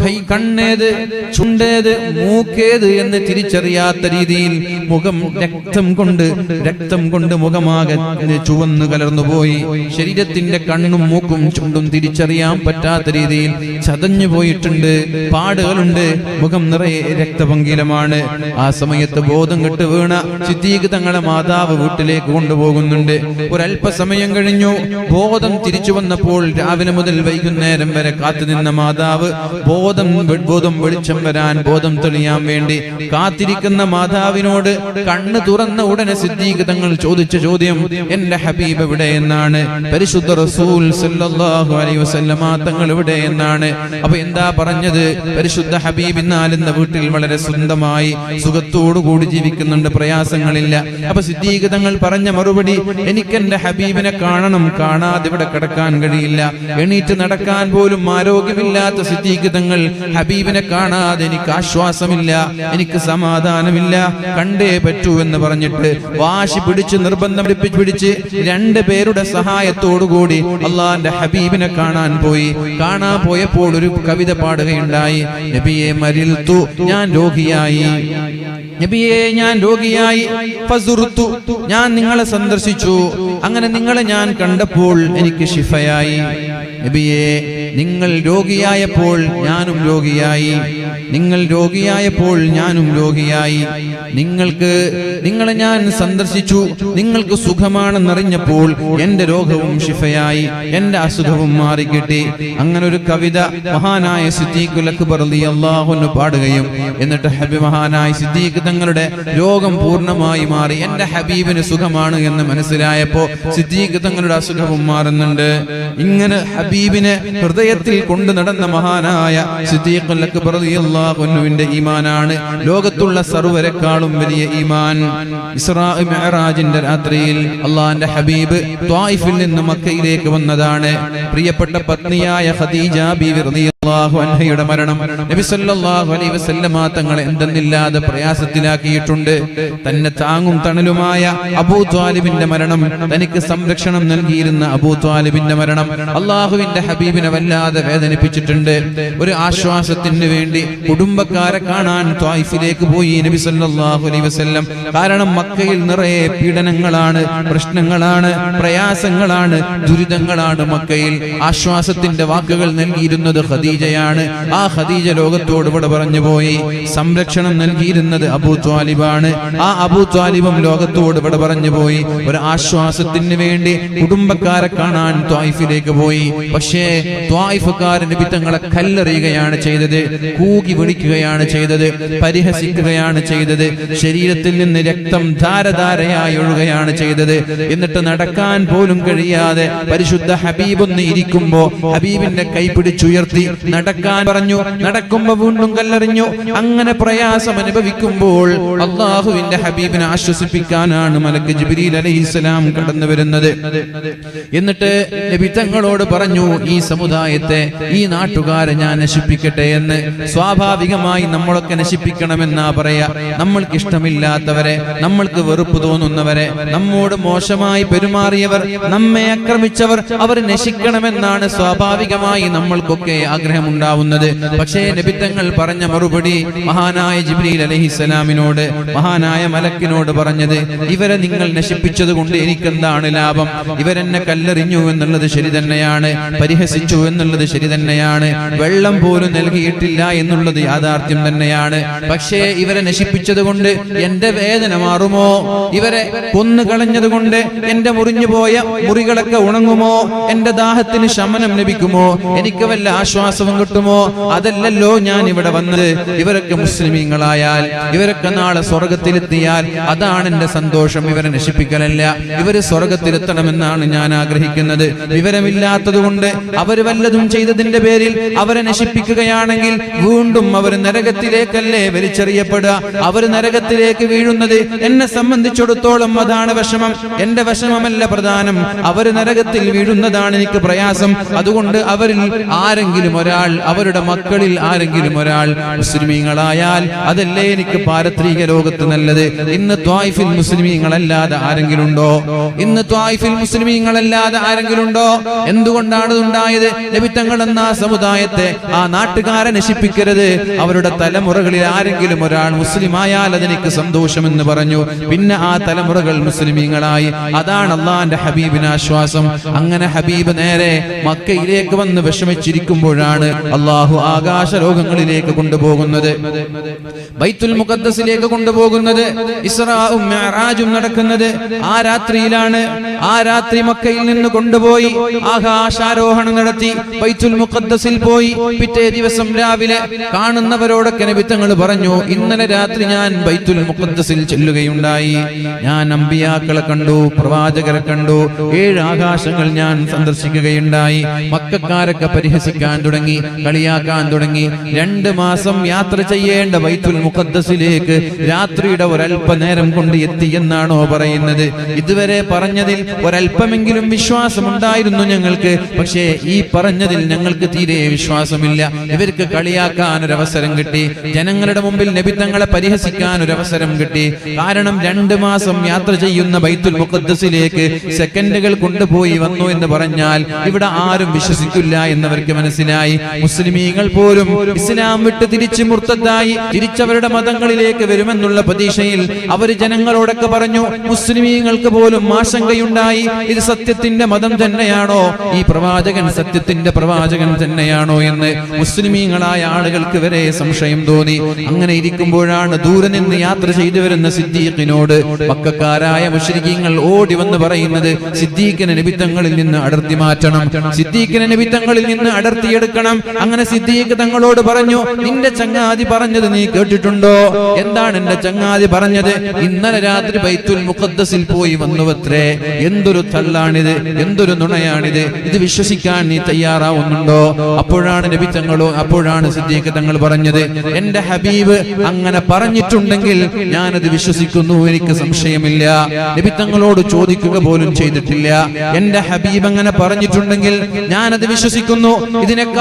കൈ കണ്ണേത് ചുണ്ടേത് മൂക്കേത് എന്ന് തിരിച്ചറിയാത്ത രീതിയിൽ മുഖം രക്തം കൊണ്ട് രക്തം കൊണ്ട് മുഖമാകെ ചുവന്നു കലർന്നു പോയി. ശരീരത്തിന്റെ കണ്ണും മൂക്കും ചുണ്ടും തിരിച്ചറിയാൻ പറ്റാത്ത രീതിയിൽ ചതഞ്ഞു പോയിട്ടുണ്ട്. പാടുകളുണ്ട്. മുഖം നിറയെ രക്തപങ്കിലമാണ്. ആ സമയത്ത് ബോധം കെട്ട് വീണ സിദ്ദീഖ് തങ്ങളെ മാതാവ് വീട്ടിലേക്ക് കൊണ്ടുപോകുന്നുണ്ട്. ഒരല്പസമയം കഴിഞ്ഞു. ബോധം തിരിച്ചു വന്നപ്പോൾ രാവിലെ മുതൽ വൈകുന്നേരം വരെ കാത്തുനിന്ന മാതാവ് ബോധം ബോധം വെളിച്ചം വരാൻ ബോധം തെളിയാൻ വേണ്ടി കാത്തിരിക്കുന്ന മാതാവിനോട് കണ്ണ് തുറന്ന ഉടനെ തങ്ങൾ ചോദിച്ച ചോദ്യം എന്റെ ഹബീബ് എവിടെ എന്നാണ്? പരിശുദ്ധ റസൂൽ സല്ലല്ലാഹു അലൈഹി വസല്ലമ തങ്ങൾ എവിടെ എന്നാണ്? അപ്പൊ എന്താ പറഞ്ഞത്? പരിശുദ്ധ ഹബീബ് എന്നാൽ എന്ന വീട്ടിൽ വളരെ സ്വന്തമായി സുഖത്തോടു കൂടി ജീവിക്കുന്നുണ്ട് പ്രയാസങ്ങളില്ല. അപ്പൊ സിദ്ദീഖ് തങ്ങൾ പറഞ്ഞ മറുപടി എനിക്ക് എന്റെ ഹബീബിനെ കാണണം കാണാതെ ഇവിടെ കിടക്കാൻ കഴിയില്ല. എണീറ്റ് നടക്കാൻ പോലും ആരോഗ്യമില്ലാത്ത സിദ്ദീഖ് തങ്ങൾ ഹബീബിനെ കാണാതെ എനിക്ക് ആശ്വാസമില്ല എനിക്ക് സമാധാനമില്ല. കണ്ടേ പറ്റൂ എന്ന് പറഞ്ഞിട്ട് വാശി പിടിച്ച് നിർബന്ധം പിടിച്ച് രണ്ട് പേരുടെ സഹായത്തോടുകൂടി അള്ളാന്റെ ഹബീബിനെ കാണാൻ പോയി. കാണാൻ പോയപ്പോൾ ഒരു കവിത പാടുകയുണ്ടായി. നബിയെ മരിൽത്തു ഞാൻ രോഗിയായി. നബിയെ ഞാൻ രോഗിയായി. ഫസുറുത്തു ഞാൻ നിങ്ങളെ സന്ദർശിച്ചു. അങ്ങനെ നിങ്ങളെ ഞാൻ കണ്ടപ്പോൾ എനിക്ക് ശിഫയായി. നബിയെ നിങ്ങൾ രോഗിയായപ്പോൾ ഞാനും രോഗിയായി. നിങ്ങൾ രോഗിയായപ്പോൾ ഞാനും രോഗിയായി. നിങ്ങൾക്ക് നിങ്ങളെ ഞാൻ സന്ദർശിച്ചു. നിങ്ങൾക്ക് സുഖമാണെന്നറിഞ്ഞപ്പോൾ എന്റെ രോഗവും ശിഫയായി. എന്റെ അസുഖവും മാറിക്കിട്ടി. അങ്ങനെ ഒരു കവിത മഹാനായ സിദ്ദീഖുൽ അക്ബർ റളിയല്ലാഹു പാടുകയും എന്നിട്ട് ഹബി മഹാനായ സിദ്ദീഖ് തങ്ങളുടെ രോഗം പൂർണമായി മാറി. എന്റെ ഹബീബിന് സുഖമാണ് എന്ന് മനസ്സിലായപ്പോ സിദ്ദീഖ് തങ്ങളുടെ അസുഖവും മാറുന്നുണ്ട്. ഇങ്ങനെ ഹബീബിനെ ഹൃദയത്തിൽ കൊണ്ടു നടന്ന മഹാനായ സിദ്ദീഖുൽ അക്ബർ അൻഹുവിന്റെ ഈമാനാണ്. ലോകത്തുള്ള സർവരെക്കാളും വലിയ ഈമാൻ. ഇസ്രാ മിഅ്റാജിന്റെ രാത്രിയിൽ അള്ളാഹിന്റെ ഹബീബ് ത്വായിഫിൽ നിന്ന് മക്കയിലേക്ക് വന്നതാണ്. പ്രിയപ്പെട്ട പത്നിയായ ഖദീജ റളിയല്ലാഹു അൻഹയുടെ മരണം. നബി സല്ലല്ലാഹു അലൈഹി വസല്ലമ തങ്ങളെ എന്തെന്നില്ലാതെ പ്രയാസത്തിലാക്കിയിട്ടുണ്ട്. തന്നെ താങ്ങും തണലുമായ അബൂ ത്വാലിബിന്റെ മരണം തനിക്ക് സംരക്ഷണം നൽകിയിരുന്ന അബൂ ത്വാലിബിന്റെ മരണം അള്ളാഹുവിന്റെ ഹബീബിനെ വല്ലാതെ വേദനിപ്പിച്ചിട്ടുണ്ട്. ഒരു ആശ്വാസത്തിന് വേണ്ടി കുടുംബക്കാരെ കാണാൻ ത്വായിഫിലേക്ക് പോയി നബി സല്ലല്ലാഹു അലൈഹി വസല്ലം. കാരണം മക്കയിൽ നിറയെ പീഡനങ്ങളാണ് പ്രശ്നങ്ങളാണ് പ്രയാസങ്ങളാണ് ദുരിതങ്ങളാണ് മക്കയിൽ. ആശ്വാസത്തിന്റെ വാക്കുകൾ നൽകിയിരുന്നത് ഖദീജയാണ്. ആ ഖദീജ ലോകത്തോട് ഇവിടെ പറഞ്ഞു പോയി. സംരക്ഷണം നൽകിയിരുന്നത് അബൂ ത്വാലിബാണ്. ആ അബൂ ത്വാലിബും ലോകത്തോട് ഇവിടെ പറഞ്ഞു പോയി. ഒരു ആശ്വാസത്തിന് വേണ്ടി കുടുംബക്കാരെ കാണാൻ ത്വായിഫിലേക്ക് പോയി. പക്ഷേ ത്വായിഫുകാരന്റെ പിത്തങ്ങളെ കല്ലെറിയുകയാണ് ചെയ്തത്. കൂകി വിളിക്കുകയാണ് ചെയ്തത്. പരിഹസിക്കുകയാണ് ചെയ്തത്. ശരീരത്തിൽ നിന്ന് രക്തം ധാരധാരയായി ഒഴുകയാണ് ചെയ്തത്. എന്നിട്ട് നടക്കാൻ പോലും കഴിയാതെ പരിശുദ്ധ ഹബീബ് ഒന്ന് ഇരിക്കുമ്പോ ഹബീബിന്റെ കൈ പിടിച്ചുയർത്തി നടക്കാൻ പറഞ്ഞു. നടക്കുമ്പോ വീണ്ടും കല്ലെറിഞ്ഞു. അങ്ങനെ പ്രയാസം അനുഭവിക്കുമ്പോൾ അള്ളാഹുവിന്റെ ഹബീബിനെ ആശ്വസിപ്പിക്കാനാണ് മലക്ക് ജിബ്രീൽ അലൈഹിസ്സലാം കടന്നു വരുന്നത്. എന്നിട്ട് നബി തങ്ങളോട് പറഞ്ഞു ഈ സമുദായത്തെ ഈ നാട്ടുകാരെ ഞാൻ നശിപ്പിക്കട്ടെ എന്ന്. സ്വാഭാവികമായി നമ്മളൊക്കെ നശിപ്പിക്കണമെന്നാ പറയാ. നമ്മൾക്ക് ഇഷ്ടമില്ലാത്തവരെ നമ്മൾക്ക് വെറുപ്പ് തോന്നുന്നവരെ നമ്മോട് മോശമായി പെരുമാറിയവർ നമ്മെ ആക്രമിച്ചവർ അവർ നശിക്കണമെന്നാണ് സ്വാഭാവികമായി നമ്മൾക്കൊക്കെ ആഗ്രഹം. ആഗ്രഹം ഉണ്ടാവുന്നത് പക്ഷേ നബിത്തങ്ങൾ പറഞ്ഞ മറുപടി മഹാനായ ജിബ്രീൽ അലഹിസ്സലാമിനോട് മഹാനായ മലക്കിനോട് പറഞ്ഞത് ഇവരെ നിങ്ങൾ നശിപ്പിച്ചത് കൊണ്ട് എനിക്കെന്താണ് ലാഭം? ഇവരെന്നെ കല്ലെറിഞ്ഞു എന്നുള്ളത് ശരി തന്നെയാണ് പരിഹസിച്ചു എന്നുള്ളത് ശരി തന്നെയാണ് വെള്ളം പോലും നൽകിയിട്ടില്ല എന്നുള്ളത് യാഥാർത്ഥ്യം തന്നെയാണ്. പക്ഷേ ഇവരെ നശിപ്പിച്ചത് കൊണ്ട് എന്റെ വേദന മാറുമോ? ഇവരെ കൊന്നു കളഞ്ഞത് കൊണ്ട് എന്റെ മുറിഞ്ഞു പോയ മുറികളൊക്കെ ഉണങ്ങുമോ? എന്റെ ദാഹത്തിന് ശമനം ലഭിക്കുമോ? എനിക്ക് വല്ല ആശ്വാസവും കിട്ടുമോ? അതല്ലല്ലോ ഞാൻ ഇവിടെ വന്നത്. ഇവരൊക്കെ മുസ്ലിമീങ്ങളായാൽ ഇവരൊക്കെ നാളെ സ്വർഗത്തിലെത്തിയാൽ അതാണ് എന്റെ സന്തോഷം. ഇവരെ നശിപ്പിക്കലല്ല. ഇവർ സ്വർഗത്തിലെത്തണമെന്നാണ് ഞാൻ ആഗ്രഹിക്കുന്നത്. വിവരമില്ലാത്തത് കൊണ്ട് അവർ വല്ലതും ചെയ്തതിന്റെ പേരിൽ അവരെ നശിപ്പിക്കുകയാണെങ്കിൽ വീണ്ടും അവർ നരകത്തിലേക്കല്ലേ വലിച്ചെറിയപ്പെടുക? അവർ നരകത്തിലേക്ക് വീഴുന്നത് എന്നെ സംബന്ധിച്ചിടത്തോളം അതാണ് വിഷമം. എന്റെ വിഷമമല്ല പ്രധാനം. അവർ നരകത്തിൽ വീഴുന്നതാണ് എനിക്ക് പ്രയാസം. അതുകൊണ്ട് അവരിൽ ആരെങ്കിലും ഒരാൾ അവരുടെ മക്കളിൽ ആരെങ്കിലും ഒരാൾ മുസ്ലിമീങ്ങളായാൽ അതല്ലേ എനിക്ക് പാരത്രിക ലോകത്ത് നല്ലത്? ഇന്ന് ത്വായിഫിൽ മുസ്ലിമീങ്ങളല്ലാതെ ആരെങ്കിലും ഉണ്ടോ ഇന്ന് ത്വായിഫിൽ മുസ്ലിമീങ്ങളല്ലാതെ ആരെങ്കിലും ഉണ്ടോ എന്തുകൊണ്ടാണ് ഉണ്ടായത് ലഭിത്തങ്ങൾ എന്ന സമുദായത്തെ ആ നാട്ടുകാരെ നശിപ്പിക്കരുത്. അവരുടെ തലമുറകളിൽ ആരെങ്കിലും ഒരാൾ മുസ്ലിം ആയാൽ അതെനിക്ക് സന്തോഷമെന്ന് പറഞ്ഞു. പിന്നെ ആ തലമുറകൾ മുസ്ലിമീങ്ങളായി. അതാണ് അള്ളാന്റെ ഹബീബിന് ആശ്വാസം അങ്ങനെ ഹബീബ് നേരെ മക്കയിലേക്ക് വന്ന് വിഷമിച്ചിരിക്കുമ്പോഴാണ് അള്ളാഹു ആകാശ ലോകങ്ങളിലേക്ക് കൊണ്ടുപോകുന്നത്. ബൈത്തുൽ മുഖദ്സിലേക്ക് കൊണ്ടുപോകുന്നത്. ഇസ്രാവും മെഹറാജും നടക്കുന്നത്. ആ രാത്രിയിലാണ് ആ രാത്രി മക്കയിൽ നിന്ന് കൊണ്ടുപോയി ആകാശാരോഹണം നടത്തി ബൈത്തുൽ മുഖദ്സിൽ പോയി. പിറ്റേ ദിവസം രാവിലെ കാണുന്നവരോടൊക്കെ നബിത്തങ്ങൾ പറഞ്ഞു ഇന്നലെ രാത്രി ഞാൻ ബൈത്തുൽ മുഖദ്സിൽ ചെല്ലുകയുണ്ടായി. ഞാൻ അമ്പിയാക്കളെ കണ്ടു പ്രവാചകരെ കണ്ടു. ഏഴ് ആകാശങ്ങൾ ഞാൻ സന്ദർശിക്കുകയുണ്ടായി. മക്കാരൊക്കെ പരിഹസിക്കാൻ തുടങ്ങി. കളിയാക്കാൻ തുടങ്ങി. രണ്ട് മാസം യാത്ര ചെയ്യേണ്ട വൈത്തുൽ മുഖദ്സിലേക്ക് രാത്രിയുടെ ഒരല്പനേരം കൊണ്ട് എത്തി എന്നാണോ പറയുന്നത്. ഇതുവരെ പറഞ്ഞതിൽ ഒരല്പമെങ്കിലും വിശ്വാസമുണ്ടായിരുന്നു ഞങ്ങൾക്ക്. പക്ഷേ ഈ പറഞ്ഞതിൽ ഞങ്ങൾക്ക് തീരെ വിശ്വാസമില്ല. ഇവർക്ക് കളിയാക്കാൻ ഒരു അവസരം കിട്ടി. ജനങ്ങളുടെ മുമ്പിൽ നബിത്തങ്ങളെ പരിഹസിക്കാൻ ഒരു അവസരം കിട്ടി. കാരണം രണ്ട് മാസം യാത്ര ചെയ്യുന്ന ബൈത്തുൽ മുഖദ്സിലേക്ക് സെക്കൻഡുകൾ കൊണ്ടുപോയി വന്നു എന്ന് പറഞ്ഞാൽ ഇവിടെ ആരും വിശ്വസിക്കില്ല എന്നവർക്ക് മനസ്സിലായി. മുസ്ലിമീങ്ങൾ പോലും ഇസ്ലാം വിട്ട് തിരിച്ച് മുർത്തതായി തിരിച്ചവരുടെ മതങ്ങളിലേക്ക് വരുമെന്നുള്ള പ്രതീക്ഷയിൽ അവർ ജനങ്ങളോടൊക്കെ പറഞ്ഞു മുസ്ലിമീങ്ങൾക്ക് പോലും ആശങ്കയുണ്ടായി. ഇത് സത്യത്തിന്റെ മതം തന്നെയാണോ? ഈ പ്രവാചകൻ സത്യത്തിന്റെ പ്രവാചകൻ തന്നെയാണോ എന്ന് മുസ്ലിമീങ്ങളായ ആളുകൾക്ക് വരെ സംശയം തോന്നി. അങ്ങനെ ഇരിക്കുമ്പോഴാണ് ദൂരെ നിന്ന് യാത്ര ചെയ്തു വരുന്ന സിദ്ദീഖിനോട് പക്കക്കാരായ മുശ്രിക്കീങ്ങൾ ഓടി വന്ന് പറയുന്നത് സിദ്ദീഖിനെ നിബിത്തങ്ങളിൽ നിന്ന് അടർത്തി മാറ്റണം. സിദ്ദീഖിനെ നിബിത്തങ്ങളിൽ നിന്ന് അടർത്തിയെടുക്കണം. അങ്ങനെ സിദ്ദീഖ് തങ്ങളോട് പറഞ്ഞു നിന്റെ ചങ്ങാതി പറഞ്ഞത് നീ കേട്ടിട്ടുണ്ടോ? എന്താണ് എന്റെ ചങ്ങാതി പറഞ്ഞത്? ഇന്നലെ രാത്രി ബൈത്തുൽ മുഖദ്ദസിൽ പോയി വന്നുവത്രേ. എന്തൊരു തള്ളാണിത് എന്തൊരു നുണയാണിത്. ഇത് വിശ്വസിക്കാൻ നീ തയ്യാറാവുന്നുണ്ടോ? അപ്പോഴാണ് നബി തങ്ങളോ അപ്പോഴാണ് സിദ്ദീഖ് തങ്ങൾ പറഞ്ഞത് എന്റെ ഹബീബ് അങ്ങനെ പറഞ്ഞിട്ടുണ്ടെങ്കിൽ ഞാനത് വിശ്വസിക്കുന്നു എനിക്ക് സംശയമില്ല. നബി തങ്ങളോട് ചോദിക്കുക പോലും ചെയ്തിട്ടില്ല. എന്റെ ഹബീബ് അങ്ങനെ പറഞ്ഞിട്ടുണ്ടെങ്കിൽ ഞാനത് വിശ്വസിക്കുന്നു.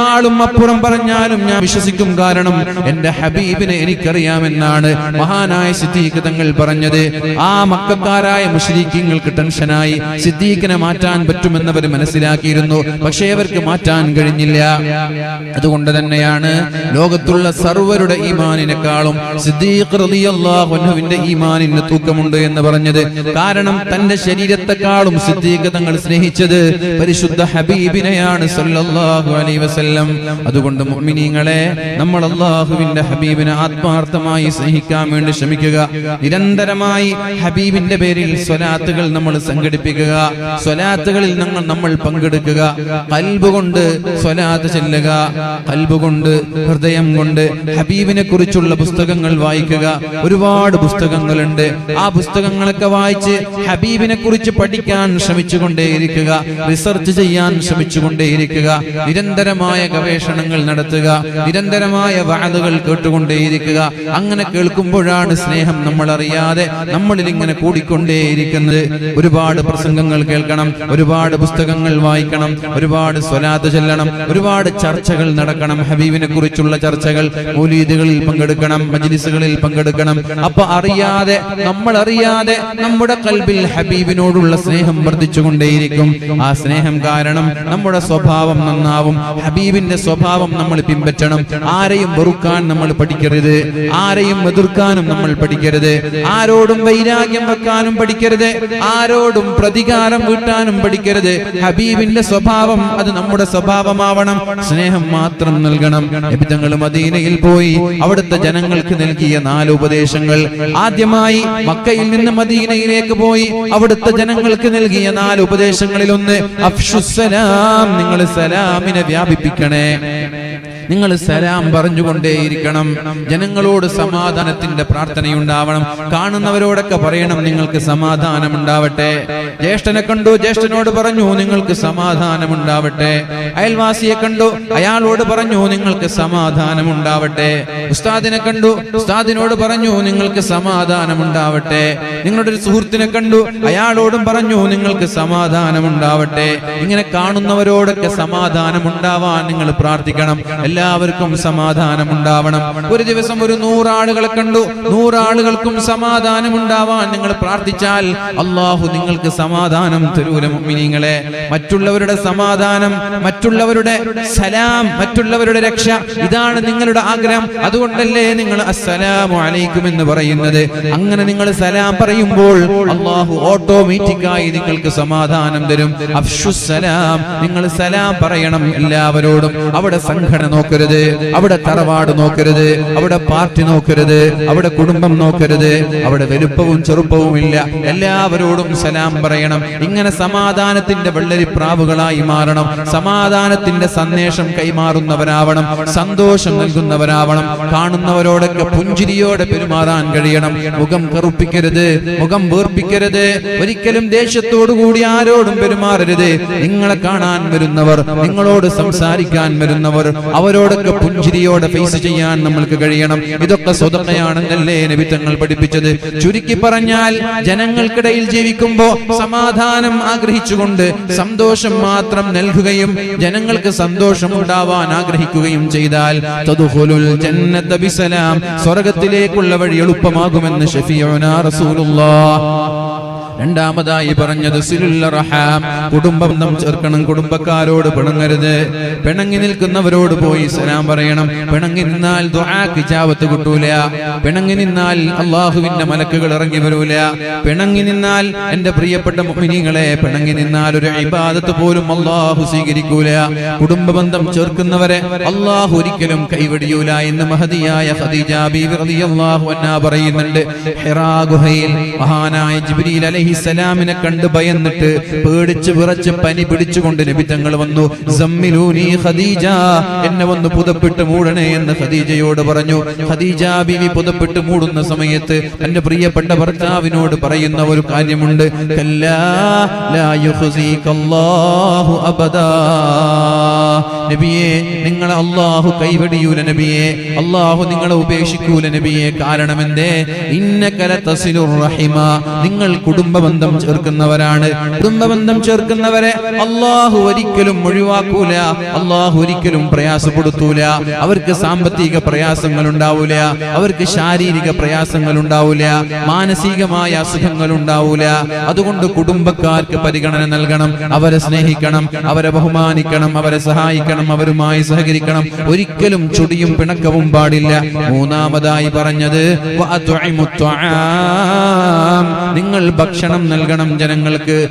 ഇതിനേക്കാളും അപ്പുറം പറഞ്ഞാലും ഞാൻ വിശ്വസിക്കും കാരണം എന്റെ ഹബീബിനെ എനിക്കറിയാമെന്നാണ് മഹാനായ സിദ്ദീഖ് തങ്ങൾ പറഞ്ഞത്. ആ മക്കാരായ മുഷരീഖ്യങ്ങൾക്ക് ടെൻഷനായി സിദ്ദീഖിനെ മാറ്റാൻ പറ്റുമെന്നവർ മനസ്സിലാക്കിയിരുന്നു. പക്ഷേ അവർക്ക് മാറ്റാൻ കഴിഞ്ഞില്ല. അതുകൊണ്ട് തന്നെയാണ് ലോകത്തുള്ള സർവരുടെ ഈമാനിനെക്കാളും സിദ്ദീഖ് റളിയല്ലാഹു അൻഹുവിന്റെ ഈമാനിന് തൂക്കമുണ്ട് എന്ന് പറഞ്ഞത്. കാരണം തന്റെ ശരീരത്തെക്കാളും സിദ്ദീഖ് തങ്ങൾ സ്നേഹിച്ചത് പരിശുദ്ധ ഹബീബിനെയാണ് സല്ലല്ലാഹു അലൈഹി വസല്ലം. അതുകൊണ്ട് മുഅ്മിനീങ്ങളെ നമ്മൾ അള്ളാഹുവിന്റെ ഹബീബിനെ ആത്മാർത്ഥമായി സ്നേഹിക്കാൻ വേണ്ടി ശ്രമിക്കുക. നിരന്തരമായി ഹബീബിന്റെ പേരിൽ സ്വലാത്തുകൾ നമ്മൾ സംഘടിപ്പിക്കുക. സ്വലാത്തുകളിൽ ഞങ്ങൾ നമ്മൾ പങ്കെടുക്കുക. കൽബുകൊണ്ട് സ്വലാത്ത് ചെല്ലുക. കൽബുകൊണ്ട് ഹൃദയം കൊണ്ട് ഹബീബിനെ കുറിച്ചുള്ള പുസ്തകങ്ങൾ വായിക്കുക. ഒരുപാട് പുസ്തകങ്ങളുണ്ട്. ആ പുസ്തകങ്ങളൊക്കെ വായിച്ച് ഹബീബിനെ കുറിച്ച് പഠിക്കാൻ ശ്രമിച്ചുകൊണ്ടേയിരിക്കുക. റിസർച്ച് ചെയ്യാൻ ശ്രമിച്ചുകൊണ്ടേയിരിക്കുക. നിരന്തരമായ ഗവേഷണങ്ങൾ നടത്തുക നിരന്തരമായ വാതുകൾ കേട്ടുകൊണ്ടേയിരിക്കുക. അങ്ങനെ കേൾക്കുമ്പോഴാണ് സ്നേഹം നമ്മൾ അറിയാതെ നമ്മളിൽ ഇങ്ങനെ കൂടിക്കൊണ്ടേയിരിക്കുന്നത്. ഒരുപാട് പ്രസംഗങ്ങൾ കേൾക്കണം ഒരുപാട് പുസ്തകങ്ങൾ വായിക്കണം ഒരുപാട് സ്വലാത്ത് ചെല്ലണം ഒരുപാട് ചർച്ചകൾ നടക്കണം. ഹബീബിനെ കുറിച്ചുള്ള ചർച്ചകൾ മൗലീദുകളിൽ പങ്കെടുക്കണം മജ്ലിസുകളിൽ പങ്കെടുക്കണം. അപ്പൊ അറിയാതെ നമ്മൾ അറിയാതെ നമ്മുടെ കൽബിൽ ഹബീബിനോടുള്ള സ്നേഹം വർദ്ധിച്ചുകൊണ്ടേയിരിക്കും. ആ സ്നേഹം കാരണം നമ്മുടെ സ്വഭാവം നന്നാവും. ഹബീബിനെ ഹബീബിന്റെ സ്വഭാവം നമ്മൾ പിൻപറ്റണം. ആരെയും വെറുക്കാൻ നമ്മൾ പഠിക്കരുത്. ആരെയും എതിർക്കാനും നമ്മൾ പഠിക്കരുത്. ആരോടും വൈരാഗ്യം വെക്കാനും പഠിക്കരുത്. ആരോടും പ്രതികാരം വീട്ടാനും പഠിക്കരുത്. ഹബീബിന്റെ സ്വഭാവം അത് നമ്മുടെ സ്വഭാവമാവണം. സ്നേഹം മാത്രം നൽകണം. നബിതങ്ങൾ മദീനയിൽ പോയി അവിടുത്തെ ജനങ്ങൾക്ക് നൽകിയ നാല് ഉപദേശങ്ങൾ. ആദ്യമായി മക്കയിൽ നിന്ന് മദീനയിലേക്ക് പോയി അവിടുത്തെ ജനങ്ങൾക്ക് നൽകിയ നാല് ഉപദേശങ്ങളിൽ ഒന്ന് അഫ്ഷുസലാം നിങ്ങൾ സലാമിനെ വ്യാപിപ്പിക്കണേ. അനുഗ്രഹിക്കണേ നിങ്ങൾ സലാം പറഞ്ഞുകൊണ്ടേയിരിക്കണം. ജനങ്ങളോട് സമാധാനത്തിന്റെ പ്രാർത്ഥനയുണ്ടാവണം. കാണുന്നവരോടൊക്കെ പറയണം നിങ്ങൾക്ക് സമാധാനം ഉണ്ടാവട്ടെ ജ്യേഷ്ഠനെ കണ്ടു ജ്യേഷ്ഠനോട് പറഞ്ഞു നിങ്ങൾക്ക് സമാധാനം ഉണ്ടാവട്ടെ അയൽവാസിയെ കണ്ടു അയാളോട് പറഞ്ഞു നിങ്ങൾക്ക് സമാധാനം ഉണ്ടാവട്ടെ ഉസ്താദിനെ കണ്ടു ഉസ്താദിനോട് പറഞ്ഞു നിങ്ങൾക്ക് സമാധാനം ഉണ്ടാവട്ടെ നിങ്ങളുടെ ഒരു സുഹൃത്തിനെ കണ്ടു അയാളോടും പറഞ്ഞു നിങ്ങൾക്ക് സമാധാനം ഉണ്ടാവട്ടെ ഇങ്ങനെ കാണുന്നവരോടൊക്കെ സമാധാനം ഉണ്ടാവാൻ നിങ്ങൾ പ്രാർത്ഥിക്കണം. എല്ലാവർക്കും സമാധാനം ഉണ്ടാവണം ഒരു ദിവസം ഒരു നൂറാളുകളെ കണ്ടു. നൂറാളുകൾക്കും സമാധാനം ഉണ്ടാവാൻ നിങ്ങൾ പ്രാർത്ഥിച്ചാൽ അള്ളാഹു നിങ്ങൾക്ക് സമാധാനം തരൂല മറ്റുള്ളവരുടെ സമാധാനം മറ്റുള്ളവരുടെ സലാം മറ്റുള്ളവരുടെ രക്ഷ ഇതാണ് നിങ്ങളുടെ ആഗ്രഹം. അതുകൊണ്ടല്ലേ നിങ്ങൾ അസ്സലാമു അലൈക്കും എന്ന് പറയുന്നത്. അങ്ങനെ നിങ്ങൾ സലാം പറയുമ്പോൾ അള്ളാഹു ഓട്ടോമാറ്റിക്കായി നിങ്ങൾക്ക് സമാധാനം തരും. നിങ്ങൾ സലാം പറയണം എല്ലാവരോടും. അവിടെ സംഘടന നോക്കരുത്. അവിടെ തറവാട് നോക്കരുത്. അവിടെ പാർട്ടി നോക്കരുത്. അവിടെ കുടുംബം നോക്കരുത്. അവിടെ വലുപ്പവും ചെറുപ്പവും ഇല്ല. എല്ലാവരോടും സലാം പറയണം. ഇങ്ങനെ സമാധാനത്തിന്റെ വെള്ളരിപ്രാവുകളായി മാറണം. സമാധാനത്തിന്റെ സന്ദേശം കൈമാറുന്നവരാവണം. സന്തോഷം നൽകുന്നവരാവണം. കാണുന്നവരോടൊക്കെ പുഞ്ചിരിയോടെ പെരുമാറാൻ കഴിയണം. മുഖം കറുപ്പിക്കരുത്. മുഖം വീർപ്പിക്കരുത്. ഒരിക്കലും ദേഷ്യത്തോടു കൂടി ആരോടും പെരുമാറരുത്. നിങ്ങളെ കാണാൻ വരുന്നവർ നിങ്ങളോട് സംസാരിക്കാൻ വരുന്നവർ അവരോടൊക്കെ പുഞ്ചിരിയോടെ ഫേസ് ചെയ്യാൻ നമ്മൾക്ക് കഴിയണം. ഇതൊക്കെ സ്വതക്കയാണെന്നല്ലേ നബിത്തങ്ങൾ പഠിപ്പിച്ചത്. ചുരുക്കി പറഞ്ഞാൽ ജനങ്ങൾക്കിടയിൽ ജീവിക്കുമ്പോ സമാധാനം ആഗ്രഹിച്ചുകൊണ്ട് സന്തോഷം മാത്രം നൽകുകയും ജനങ്ങൾക്ക് സന്തോഷം ഉണ്ടാവാൻ ആഗ്രഹിക്കുകയും ചെയ്താൽ സ്വർഗത്തിലേക്കുള്ള വഴി എളുപ്പമാകുമെന്ന് ഷഫീഉനാ റസൂലുള്ളാഹ് രണ്ടാമതായി പറഞ്ഞത് സിലുല്ലറഹാം റഹാം. നാം ചേർക്കണം കുടുംബക്കാരോട് പിണങ്ങരുത്. പിണങ്ങി നിൽക്കുന്നവരോട് പോയി സലാം പറയണം. പിണങ്ങി നിന്നാൽ ദുആക്ക് ഇജാബത്ത് കിട്ടൂല. പിണങ്ങി നിന്നാൽ അള്ളാഹുവിന്റെ മലക്കുകൾ ഇറങ്ങി വരൂല. പിണങ്ങി നിന്നാൽ എന്റെ പ്രിയപ്പെട്ട മുഅ്മിനീങ്ങളെ പിണങ്ങി നിന്നാൽ ഒരു ഇബാദത്ത് പോലും അള്ളാഹു സ്വീകരിക്കൂല. കുടുംബ ബന്ധം ചേർക്കുന്നവരെ അള്ളാഹു ഒരിക്കലും കൈവടിയൂല എന്ന് മഹതിയായ ഖദീജ ബീവി റളിയല്ലാഹു അൻഹാ പറയുന്നുണ്ട്. ഹിറാ ഗുഹയിൽ മഹാനായ ജിബ്രീൽ അലൈഹിസ്സലാമിനെ കണ്ട് ഭയന്നിട്ട് പേടിച്ച് വിറച്ച് പനി പിടിച്ചുകൊണ്ട് നബി തങ്ങൾ വന്നു സമ്മിലൂനി ഖദീജ. എന്നെ വന്ന് പുതപ്പിട്ട് മൂടണേ എന്ന് ഖദീജയോട് പറഞ്ഞു. ഖദീജ ബിവി പുതപ്പിട്ട് മൂടുന്ന സമയത്ത് തന്റെ പ്രിയപ്പെട്ട ഭർത്താവിനോട് പറയുന്ന ഒരു കാര്യമുണ്ട്. കല്ലാ ലാ അബദാ. നബിയെ നിങ്ങളെ അള്ളാഹു കൈവടിയൂല നബിയെ. അള്ളാഹു നിങ്ങളെ ഉപേക്ഷിക്കൂല നബിയെ. കാരണം എന്തേ ഇന്നകല റഹിമ. നിങ്ങൾ കുടുംബബന്ധം ചേർക്കുന്നവരാണ്. കുടുംബബന്ധം ചേർക്കുന്നവരെ അള്ളാഹു ഒരിക്കലും ഒഴിവാക്കൂല. അള്ളാഹു ഒരിക്കലും പ്രയാസപ്പെടുത്തൂല. അവർക്ക് സാമ്പത്തിക പ്രയാസങ്ങൾ ഉണ്ടാവൂല അവർക്ക് ശാരീരിക പ്രയാസങ്ങൾ ഉണ്ടാവൂല മാനസികമായ അസുഖങ്ങൾ ഉണ്ടാവൂല അതുകൊണ്ട് കുടുംബക്കാർക്ക് പരിഗണന നൽകണം. അവരെ സ്നേഹിക്കണം. അവരെ ബഹുമാനിക്കണം. അവരെ സഹായിക്കണം അവരുമായി സഹകരിക്കണം. ഒരിക്കലും ചുടിയും പിണക്കവും പാടില്ല. മൂന്നാമതായി പറഞ്ഞത് നിങ്ങൾ ഭക്ഷണം നൽകണം ജനങ്ങൾക്ക്.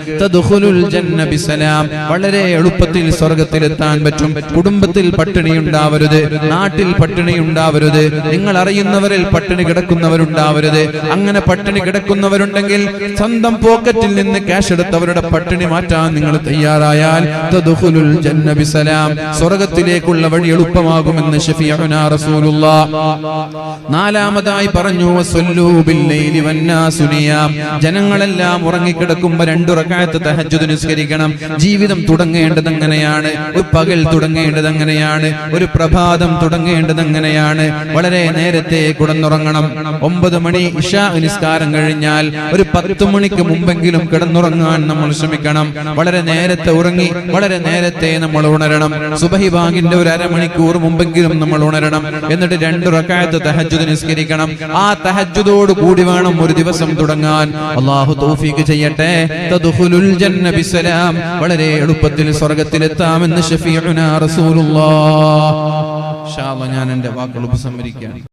വളരെ എളുപ്പത്തിൽ സ്വർഗത്തിലെത്താൻ പറ്റും. കുടുംബത്തിൽ പട്ടിണി ഉണ്ടാവരുത്. നാട്ടിൽ പട്ടിണി ഉണ്ടാവരുത്. നിങ്ങൾ അറിയുന്നവരിൽ പട്ടിണി കിടക്കുന്നവരുണ്ടാവരുത്. അങ്ങനെ പട്ടിണി കിടക്കുന്നവരുണ്ടെങ്കിൽ സ്വന്തം പോക്കറ്റിൽ നിന്ന് ക്യാഷ് എടുത്തവരുടെ പട്ടിണി മാറ്റാൻ നിങ്ങൾ തയ്യാറായാൽ ബിസലാം സ്വർഗത്തിലേക്കുള്ള വഴി എളുപ്പമാകുമെന്ന് നാലാമതായി പറഞ്ഞു ജനങ്ങളെല്ലാം ഉറങ്ങിക്കിടക്കുമ്പോ രണ്ടു റക്അത്ത് തഹജ്ജുദ് നിസ്കരിക്കണം. ജീവിതം തുടങ്ങേണ്ടത് എങ്ങനെയാണ് ഒരു പകൽ തുടങ്ങേണ്ടത് എങ്ങനെയാണ് ഒരു പ്രഭാതം തുടങ്ങേണ്ടത് എങ്ങനെയാണ് വളരെ നേരത്തെ കിടന്നുറങ്ങണം. ഒമ്പത് മണി ഇഷാ നിസ്കാരം കഴിഞ്ഞാൽ ഒരു പത്ത് മണിക്ക് മുമ്പെങ്കിലും കിടന്നുറങ്ങാൻ നമ്മൾ ശ്രമിക്കണം. വളരെ നേരത്തെ ഉറങ്ങി വളരെ നേരത്തെ നമ്മൾ ഉണരണം. സുബഹി ബാങ്കിന്റെ ഒരു അരമണിക്കൂർ മുമ്പെങ്കിലും നമ്മൾ ഉണരണം. എന്നിട്ട് രണ്ട് റക്കായത്ത് തഹജ്ജുദ് നിസ്കരിക്കണം. ആ തഹജ്ജുദോട് കൂടി വേണം ഒരു ദിവസം തുടങ്ങാൻ. അള്ളാഹു തൗഫീഖ് ചെയ്യട്ടെ. തദ്ഖുലുൽ ജന്ന ബിസലാം വളരെ എളുപ്പത്തിൽ സ്വർഗത്തിലെത്താമെന്ന് ഷഫീഉനാ റസൂലുള്ളാഹ് ഇൻഷാ അല്ലാഹ് ഞാൻ എന്റെ വാക്കുകൾ ഉപസംഹരിക്കുകയാണ്